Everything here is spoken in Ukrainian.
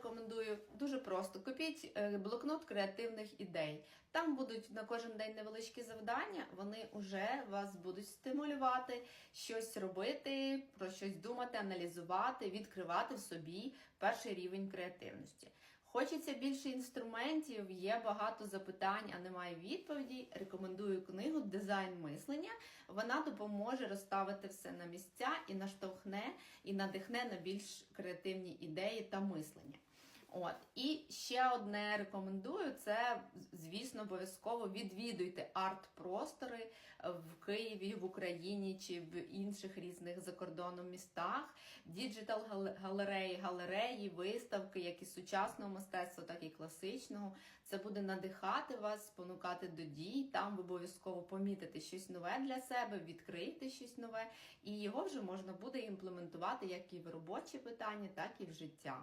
рекомендую дуже просто: купіть е, блокнот креативних ідей. Там будуть на кожен день невеличкі завдання. Вони вже вас будуть стимулювати щось робити, про щось думати, аналізувати, відкривати в собі перший рівень креативності. Хочеться більше інструментів, є багато запитань, а немає відповіді. Рекомендую книгу Дизайн мислення. Вона допоможе розставити все на місця і наштовхне, і надихне на більш креативні ідеї та мислення. От і ще одне рекомендую: це звісно, обов'язково відвідуйте арт-простори в Києві, в Україні чи в інших різних за кордоном містах. Діджитал галереї, галереї, виставки, як і сучасного мистецтва, так і класичного. Це буде надихати вас, спонукати до дій. Там обов'язково помітите щось нове для себе, відкрити щось нове, і його вже можна буде імплементувати як і в робочі питання, так і в життя.